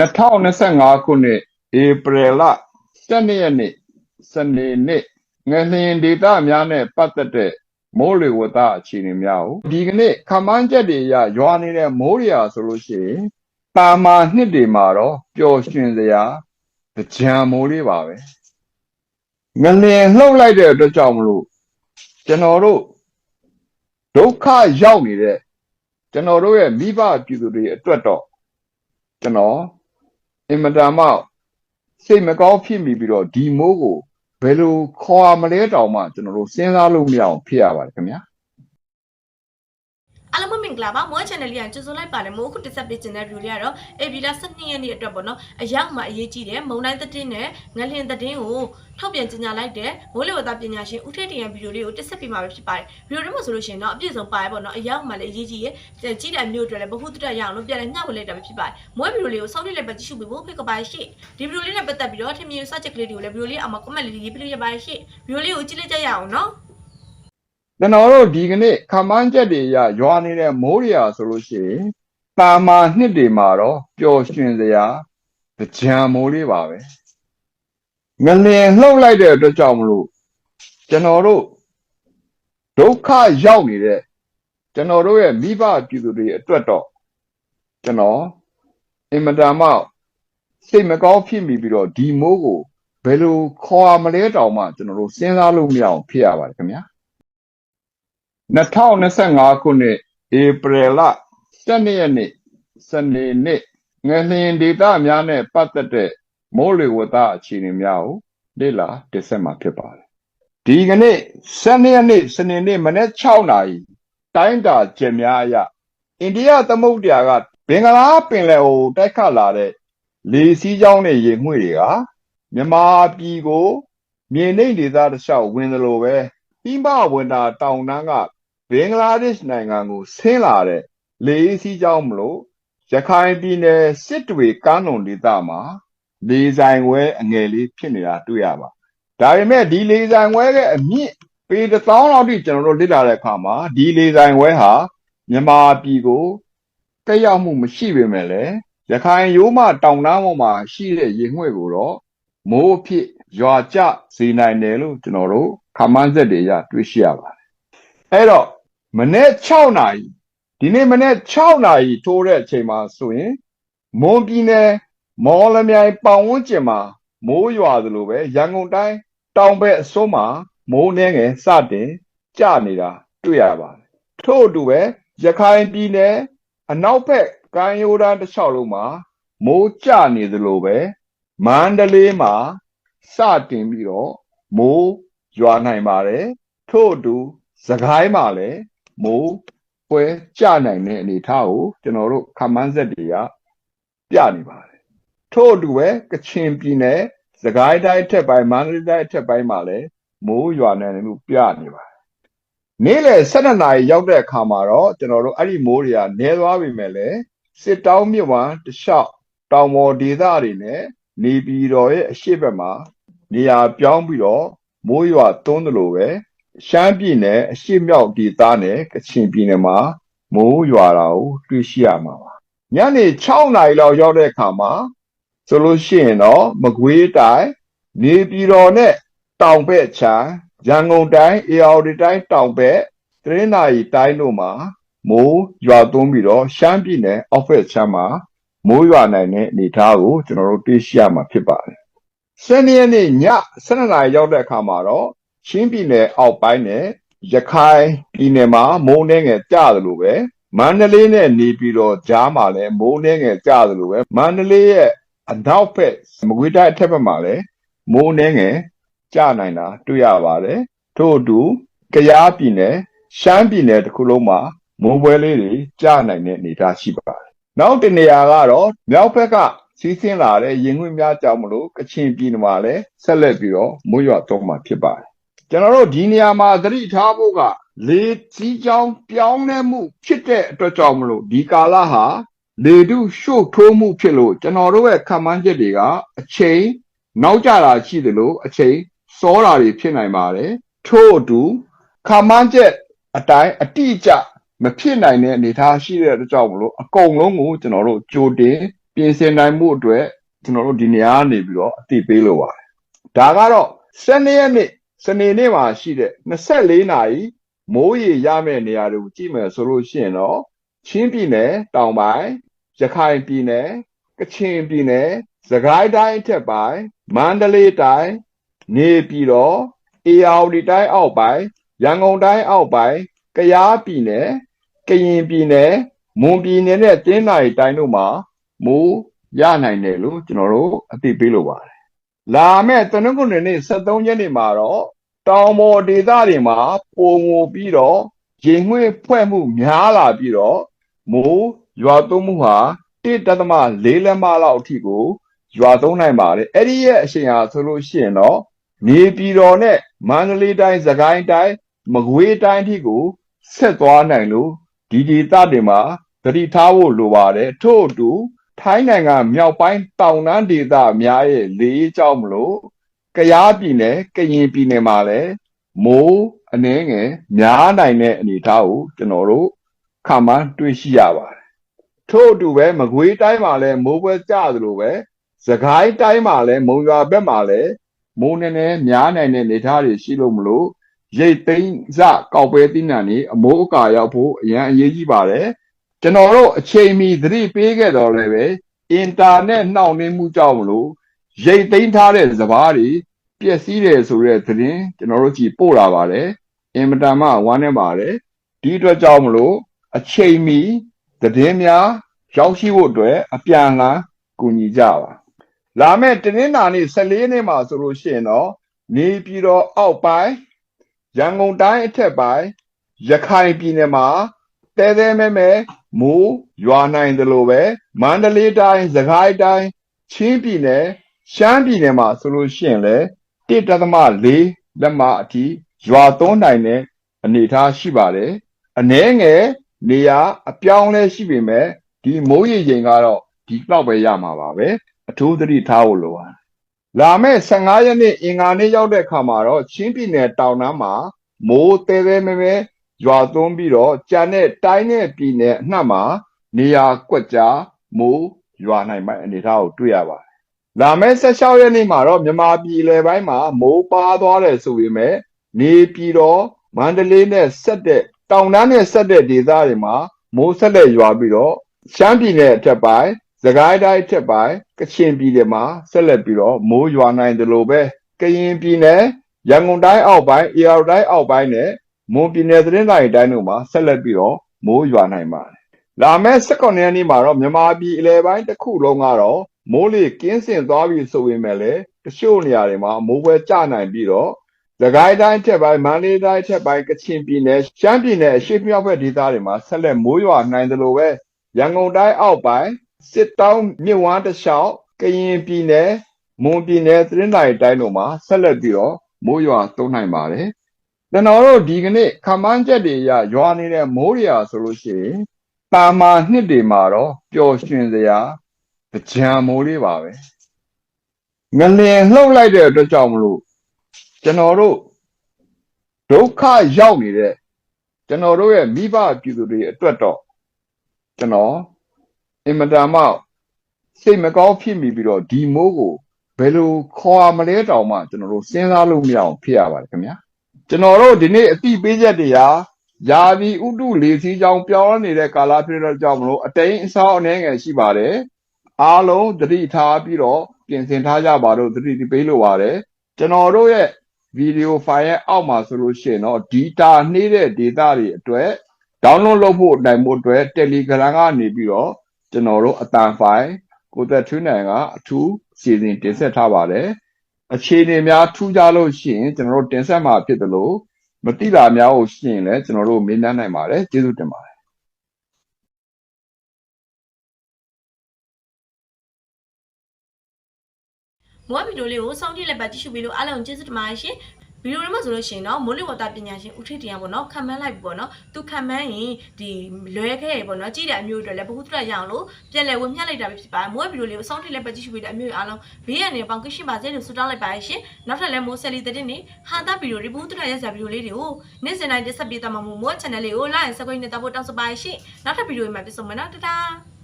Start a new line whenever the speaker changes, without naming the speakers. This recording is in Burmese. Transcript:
2025ခုနှစ်ဧပြီလ12ရက်နေ့စနေနေ့ငလျင်ဒေသများနဲ့ပတ်သက်တဲ့မိုးလေဝသအခြေအနေများကိုဒီကနေ့ခန့်မှန်းချက်တွေအရရွာနေတဲ့မိုးတွေဟာဆိုလို့ရှိရင်တာမာနှစ်တွေမှာတော့ပျော်ရွှင်စရာကြံမိုးလေးပါပဲငလျင်လှုပ်လိုက်တဲ့အတွက်ကြောင့်မလို့ကျွန်တော်တို့ဒုက္ခရောက်နေတဲ့ကျွန်တော်တို့ရဲ့မိဘပြည်သူတွေအတွက်တော့ကျွန်တော် အင်မတန်မှစိတ်မကောင်းဖြစ်မိပြီးတော့ဒီမိုးကိုဘယ်လိုခေါ်ရမလဲတောင်မှကျွန်တော်တို့စဉ်းစားလို့မရအောင်ဖြစ်ရပါတယ်ခင်ဗျာ
အားလုံးပဲမင်္ဂလာပါမော channel လေးကကြိုဆိုလိုက်ပါတယ်မို့အခုတက်ဆက်ပေးခြင်းတဲ့ view လေးကတော့ AB လာ12ရက်နေ့အတွက်ပေါ့နော်အရောက်မှအရေးကြီးတယ်မုံတိုင်းသတင်းနဲ့ငလျင်သတင်းကိုထုတ်ပြန်ကြေညာလိုက်တဲ့မိုးလေဝသပညာရှင်ဦးထေးတရန်ဗီဒီယိုလေးကိုတက်ဆက်ပေးမှာပဲဖြစ်ပါတယ်ဗီဒီယိုထဲမှာဆိုလို့ရှိရင်တော့အပြည့်စုံပါရပေါ့နော်အရောက်မှလည်းအရေးကြီးရဲ့ကြီးတဲ့မျိုးအတွက်လည်းဘဟုတုတရအောင်လို့ပြန်လည်းညှဝလိုက်တာပဲဖြစ်ပါတယ်မွေးဗီဒီယိုလေးကိုစောင့်နေလိုက်ပါကြည့်ရှုပေးဖို့ဖိတ်ကပါရှိဒီဗီဒီယိုလေးနဲ့ပတ်သက်ပြီးတော့ထင်မြင်စချက်ကလေးတွေကိုလည်းဗီဒီယိုလေးအောက်မှာ comment လေးရေးပြလို့ရပါရှိဗီဒီယိုလေးကိုကြည့်လိုက်ကြရအောင်နော်
ကျွန်တော်တို့ဒီကနေ့ခန့်မှန်းချက်တွေအရရွာနေတဲ့မိုးတွေဟာဆိုလို့ရှိရင်တာမာနှစ်တွေမှာတော့ပျော်ရွှင်စရာကြံမိုးလေးပါပဲငလျင်လှုပ်လိုက်တဲ့အတွက်ကြောင့်မလို့ကျွန်တော်တို့ဒုက္ခရောက်နေတဲ့ကျွန်တော်တို့ရဲ့မိဘပြည်သူတွေအတွက်တော့ကျွန်တော်အင်မတန်မှစိတ်မကောင်းဖြစ်မိပြီးတော့ဒီမိုးကိုဘယ်လိုခေါ်ရမလဲတောင်မှကျွန်တော်တို့စဉ်းစားလို့မရအောင်ဖြစ်ရပါတယ်ခင်ဗျာ 2025ခုနှစ်ဧပြီလ12ရက်နေ့စနေနေ့ငလျင်ဒေသများနဲ့ပတ်သက်တဲ့မိုးလေဝသအခြေအနေများကိုလေ့လာတင်ဆက်မှာဖြစ်ပါတယ်။ဒီကနေ့12ရက်နေ့စနေနေ့မနက်6နာရီတိုင်းတာချက်များအရအိန္ဒိယသမုဒ္ဒရာကဘင်္ဂလားပင်လယ်ကိုတိုက်ခတ်လာတဲ့လေစီးကြောင်းနဲ့ရေငွေ့တွေကမြန်မာပြည်ကိုမြေနိမ့်ဒေသတစ်လျှောက်ဝင်သလိုပဲပြီးမဝင်တာတောင်တန်းက ဘင်္ဂလားဒေ့ရှ်နိုင်ငံကိုဆင်းလာတဲ့လေအေးစီးကြောင်းမလို့ရခိုင်ပြည်နယ်စစ်တွေကမ်းလွန်ဒေသမှာလေဆိုင်ဝဲအငယ်လေးဖြစ်နေတာတွေ့ရပါဒါပေမဲ့ဒီလေဆိုင်ဝဲကအမြင့်ပေတစ်သောင်းလောက်ထိကျွန်တော်တို့လေ့လာတဲ့အခါမှာဒီလေဆိုင်ဝဲဟာမြန်မာပြည်ကိုတက်ရောက်မှုမရှိပေမဲ့လည်းရခိုင်ရိုးမတောင်တန်းပေါ်မှာရှိတဲ့ရေငွေ့ကိုတော့မိုးအဖြစ်ရွာကျစေနိုင်တယ်လို့ကျွန်တော်တို့ခန့်မှန်းချက်တွေအရတွေ့ရှိရပါတယ်အဲ့တော့ မနေ့6နာရီဒီနေ့မနေ့6နာရီထိုးတဲ့အချိန်မှာဆိုရင်မွန်ပြည်နယ်မော်လမြိုင်ပတ်ဝန်းကျင်မှာမိုးရွာသလိုပဲရန်ကုန်တိုင်းတောင်ဘက်အစွန်းမှာမိုးနှဲငယ်စတင်ကျနေတာတွေ့ရပါတယ်ထို့အတူပဲရခိုင်ပြည်နယ်အနောက်ဘက်ကမ်းရိုးတန်းတစ်လျှောက်လုံးမှာမိုးကျနေသလိုပဲမန္တလေးမှာစတင်ပြီးတော့မိုးရွာနိုင်ပါတယ်ထို့အတူစကိုင်းမှာလည်း မိုးပွဲကြနိုင်တဲ့အနေအထားကိုကျွန်တော်တို့ခန့်မှန်းဆက်တွေကပြနေပါတယ်ထို့အတူပဲကချင်ပြည်နယ်စကိုင်းတိုင်းအထက်ပိုင်းမန္တလေးတိုင်းအထက်ပိုင်းမှာလည်းမိုးရွာနိုင်တယ်လို့ပြနေပါတယ်နေ့လယ်12နာရီရောက်တဲ့အခါမှာတော့ကျွန်တော်တို့အဲ့ဒီမိုးတွေကနည်းသွားပြီမဲ့လည်းစစ်တောင်းမြစ်ဝမ်းတလျှောက်တောင်ပေါ်ဒေသတွေနဲ့နေပြည်တော်ရဲ့အရှိတ်ဘက်မှာနေရာပြောင်းပြီးတော့မိုးရွာသွန်းတယ်လို့ပဲ ရှမ်းပြည်နယ်အရှေ့မြောက်ဒေသနဲ့ကချင်ပြည်နယ်မှာမိုးရွာတာကိုတွေ့ရှိရမှာပါညနေ6နာရီလောက်ရောက်တဲ့အခါမှာဆိုလို့ရှိရင်တော့မကွေးတိုင်းနေပြည်တော်နဲ့တောင်ဘက်ခြမ်းရန်ကုန်တိုင်းအေရဝတီတိုင်းတောင်ဘက်တရင်းနာရီတိုင်းတို့မှာမိုးရွာသွန်းပြီးတော့ရှမ်းပြည်နယ်အောက်ဘက်ခြမ်းမှာမိုးရွာနိုင်တဲ့အနေအထားကိုကျွန်တော်တို့တွေ့ရှိရမှာဖြစ်ပါတယ်။ဆယ်နှစ်ရက်နေ့ည7နာရီရောက်တဲ့အခါမှာတော့ ချင်းပြည်နယ်အောက်ပိုင်းနဲ့ရခိုင်ပြည်နယ်မှာမိုးနှဲငယ်ကျတယ်လို့ပဲမန္တလေးနဲ့နေပြည်တော်ကြားမှာလည်းမိုးနှဲငယ်ကျတယ်လို့ပဲမန္တလေးရဲ့အနောက်ဘက်မကွေးတိုင်းအထက်ဘက်မှာလည်းမိုးနှဲငယ်ကျနိုင်တာတွေ့ရပါတယ်ထို့အတူကယားပြည်နယ်ရှမ်းပြည်နယ်တစ်ခုလုံးမှာမိုးပွဲလေးတွေကျနိုင်တဲ့အနေအထားရှိပါတယ်နောက်တစ်နေရာကတော့မြောက်ဘက်ကစီးဆင်းလာတဲ့ရင်ငွေများကြောင့်မလို့ကချင်ပြည်နယ်မှာလည်းဆက်လက်ပြီးတော့မိုးရွာတော့မှာဖြစ်ပါတယ် ကျွန်တော်တို့ဒီနေရာမှာသတိထားဖို့ကလေစီးကြောင်းပြောင်းလဲမှု ဖြစ်တဲ့အတွက်ကြောင့်မလို့ဒီကာလဟာလေတုရှို့ထိုးမှုဖြစ်လို့ကျွန်တော်တို့ရဲ့ခံမှန်းချက်တွေကအချိန်နောက်ကျတာရှိတယ်လို့အချိန်စောတာတွေဖြစ်နိုင်ပါတယ်ထို့အတူခံမှန်းချက်အတိုင်းအတိအကျမဖြစ်နိုင်တဲ့အနေအထားရှိတဲ့အတွက်ကြောင့်မလို့အကုန်လုံးကိုကျွန်တော်တို့ကြိုတင်ပြင်ဆင်နိုင်မှုအတွက်ကျွန်တော်တို့ဒီနေရာကနေပြီးတော့အသိပေးလိုပါတယ်ဒါကတော့12ရက်နေ့ စနေနေ့မှာရှိတဲ့24နာရီမိုးရေရမယ့်နေရာတွေကိုကြည့်မယ်ဆိုလို့ရှိရင်တော့ချင်းပြည်နယ်တောင်ပိုင်းရခိုင်ပြည်နယ်ကချင်ပြည်နယ်စကိုင်းတိုင်းအထက်ပိုင်းမန္တလေးတိုင်းနေပြည်တော်အေရဝတီတိုင်းအောက်ပိုင်းရန်ကုန်တိုင်းအောက်ပိုင်းကယားပြည်နယ်ကရင်ပြည်နယ်မွန်ပြည်နယ်နဲ့တင်းနိုင်တိုင်းတို့မှာမိုးရနိုင်တယ်လို့ကျွန်တော်တို့အသိပေးလိုပါတယ် လာမယ့်တနင်္ဂနွေနေ့23ရက်နေ့မှာတော့တောင်ပေါ်ဒေသတွေမှာပုံငိုပြီးတော့ရေငွေ့ဖွဲ့မှုများလာပြီးတော့မိုးရွာသွန်းမှုဟာ1.4လက်မလောက်အထိကိုရွာသုံးနိုင်ပါတယ်အဲ့ဒီရဲ့အရှိန်ဟာဆိုလို့ရှိရင်တော့နေပြည်တော်နဲ့မန္တလေးတိုင်းစကိုင်းတိုင်းမကွေးတိုင်းအထိကိုဆက်သွားနိုင်လို့ဒီဒေသတွေမှာသတိထားဖို့လိုပါတယ်ထို့အတူ ထိုင်းနိုင်ငံမြောက်ပိုင်းတောင်တန်းဒေသများရဲ့လေအေးကြောင့်မလို့ကယားပြည်နယ်ကရင်ပြည်နယ်မှာလည်းမိုးအနှဲငယ်များနိုင်တဲ့အနေအထားကိုကျွန်တော်တို့ခန့်မှန်းတွေ့ရှိရပါတယ်ထို့အတူပဲမကွေးတိုင်းမှာလည်းမိုးပွဲကျသလိုပဲစကိုင်းတိုင်းမှာလည်းမုံရွာဘက်မှာလည်းမိုးနည်းနည်းများနိုင်တဲ့နေသားတွေရှိလို့မလို့ရိတ်သိမ်းစကောက်ပဲသီးနှံတွေအမိုးအကာရောက်ဖို့အရန်အရေးကြီးပါတယ် ကျွန်တော်တို့အချိန်မီသတိပေးခဲ့တော့လည်းပဲအင်တာနက်နှောင့်နှေးမှုကြောင့်မလို့ရိတ်သိမ်းထားတဲ့စပားတွေပျက်စီးတယ်ဆိုတဲ့သတင်းကျွန်တော်တို့ကြည့်ပို့လာပါတယ်အင်မတန်မှဝမ်းနေပါတယ်ဒီအတွက်ကြောင့်မလို့အချိန်မီသတင်းများရောက်ရှိဖို့အတွက်အပြန်အလှန်ကူညီကြပါလာမယ့်တနင်္လာနေ့14နေ့မှာဆိုလို့ရှိရင်တော့နေပြည်တော်အောက်ပိုင်းရန်ကုန်တိုင်းအထက်ပိုင်းရခိုင်ပြည်နယ်မှာ တဲတဲမဲမဲမိုးရွာနိုင်တယ်လို့ပဲမန္တလေးတိုင်းစကိုင်းတိုင်းချင်းပြည်နယ်ရှမ်းပြည်နယ်မှာဆိုလို့ရှိရင်လည်း1.4လက်မအထိရွာသွန်းနိုင်တဲ့အနေအထားရှိပါတယ်အနည်းငယ်နေရာအပြောင်းလဲရှိပေမဲ့ဒီမိုးရေချိန်ကတော့ဒီလောက်ပဲရမှာပါပဲအထူးသတိထားဖို့လိုပါတယ်။လာမယ့်15ရက်နေ့အင်္ဂါနေ့ရောက်တဲ့အခါမှာတော့ချင်းပြည်နယ်တောင်တန်းမှာမိုးတဲတဲမဲမဲ ရွာသွန်းပြီးတော့ကြံတဲ့တိုင်းနဲ့ပြည်နယ်အနှံ့မှာနေရာကွက်ကြားမိုးရွာနိုင်မယ့်အနေအထားကိုတွေ့ရပါတယ်။လာမယ့်16ရက်နေ့မှာတော့မြန်မာပြည်လယ်ပိုင်းမှာမိုးပါသွားတယ်ဆိုပေမဲ့နေပြည်တော်မန္တလေးနဲ့ဆက်တဲ့တောင်တန်းနဲ့ဆက်တဲ့ဒေသတွေမှာမိုးဆက်လက်ရွာပြီးတော့ရှမ်းပြည်နယ်အထက်ပိုင်းစကိုင်းတိုင်းထက်ပိုင်းကချင်ပြည်နယ်မှာဆက်လက်ပြီးတော့မိုးရွာနိုင်တယ်လို့ပဲကရင်ပြည်နယ်ရန်ကုန်တိုင်းအောက်ပိုင်းအေရတိုင်းအောက်ပိုင်းနဲ့ မွန်ပြည်နယ်သတင်းတိုင်းတိုင်းတို့မှာဆက်လက်ပြီးတော့မိုးရွာနိုင်ပါတယ်။လာမယ့်16ရက်နေ့မှာတော့မြန်မာပြည်အလဲပိုင်းတစ်ခုလုံးကတော့မိုးလေကင်းစင်သွားပြီဆိုပေမဲ့လည်းတချို့နေရာတွေမှာမိုးပွဲကျနိုင်ပြီးတော့သခိုင်းတိုင်းထက်ပိုင်းမန္တလေးတိုင်းထက်ပိုင်းကချင်ပြည်နယ်ရှမ်းပြည်နယ်အရှေ့မြောက်ဘက်ဒေသတွေမှာဆက်လက်မိုးရွာနိုင်တယ်လို့ပဲရန်ကုန်တိုင်းအောက်ပိုင်းစစ်တောင်းမြစ်ဝမ်းတစ်လျှောက်ကရင်ပြည်နယ်မွန်ပြည်နယ်သရင်တိုင်းတိုင်းတို့မှာဆက်လက်ပြီးတော့မိုးရွာသွန်းနိုင်ပါတယ်။ ကျွန်တော်တို့ဒီကနေ့ခမန်းချက်တွေအရရွာနေတဲ့မိုးတွေရာဆိုလို့ရှိရင်တာမာနှစ်တွေမှာတော့ပျော်ရွှင်စရာကြံမိုးလေးပါပဲ။ငလျင်လှုပ်လိုက်တဲ့အတွက်ကြောင့်မလို့ကျွန်တော်တို့ဒုက္ခရောက်နေတဲ့ကျွန်တော်တို့ရဲ့မိဘပြည်သူတွေအတွက်တော့ကျွန်တော်အင်မတန်မှစိတ်မကောင်းဖြစ်မိပြီးတော့ဒီမိုးကိုဘယ်လိုခေါ်ရမလဲတောင်မှကျွန်တော်တို့စဉ်းစားလို့မရအောင်ဖြစ်ရပါတယ်ခင်ဗျာ ကျွန်တော်တို့ဒီနေ့အတိပေးချက်တွေဟာယာဒီဥတုလေစီးကြောင်ပြောင်းနေတဲ့ကာလဖြစ်တဲ့ကြောင့်မလို့အတိန်အဆောက်အနေငယ်ရှိပါတယ်အားလုံးသတိထားပြီးတော့ပြင်ဆင်ထားကြပါလို့သတိပေးလိုပါတယ်ကျွန်တော်တို့ရဲ့ဗီဒီယိုဖိုင်ရဲ့အောက်မှာဆိုလို့ရှိရင်တော့ဒီတာနှေးတဲ့ data တွေအတွက် download လုပ်ဖို့နိုင်ဖို့အတွက် Telegram ကနေပြီးတော့ကျွန်တော်တို့အတန်ဖိုင်ကိုသက်ထွေးနိုင်ကအထူးစီစဉ်တင်ဆက်ထားပါတယ် အခြေအနေများထူးခြားလို့ရှိရင်ကျွန်တော်တို့တင်ဆက်မှာဖြစ်တယ်လို့မတိတာများကိုရှိရင်လည်းကျွန်တော်တို့မေးမြန်းနိုင်ပါတယ်ကျေးဇူးတင်ပါတယ်
မောဗီဒီယိုလေးကိုစောင့်ကြည့်လိုက်ပါကြည့်ရှုပြီးလို့အားလုံးကျေးဇူးတင်ပါတယ်ရှင် ဗီဒီယိုထဲမှာဆိုလို့ရှိရင်တော့မိုးလေဝသပညာရှင်ဦးထိတ်တရားပေါ့နော်ခံမှန်းလိုက်ပြီပေါ့နော်သူခံမှန်းရင်ဒီလွဲခဲ့ရပေါ့နော်ကြည့်တဲ့အမျိုးတွေလည်းဘ ഹു တရရအောင်လို့ပြန်လဲဝင်မျှလိုက်တာပဲဖြစ်ပါတယ်မိုးဗီဒီယိုလေးကိုစောင့်ကြည့်လိုက်ပါကြည့်ရှုပြီးတဲ့အမျိုးအားလုံးဘေးရန်နေပေါင်းကရှိပါစေလို့ဆုတောင်းလိုက်ပါရရှင်နောက်ထပ်လည်းမိုးဆယ်လီတဲ့တင်နေဟာတာဗီဒီယိုတွေဘ ഹു တရရစရာဗီဒီယိုလေးတွေကိုနေ့စဉ်တိုင်းတက်ဆက်ပေးသွားမှာမို့မိုး channel လေးကို like and subscribe နဲ့တောက်ဖို့တောင်းဆိုပါရရှင်နောက်ထပ်ဗီဒီယိုမှာပြန်ဆုံမယ်နော်တတား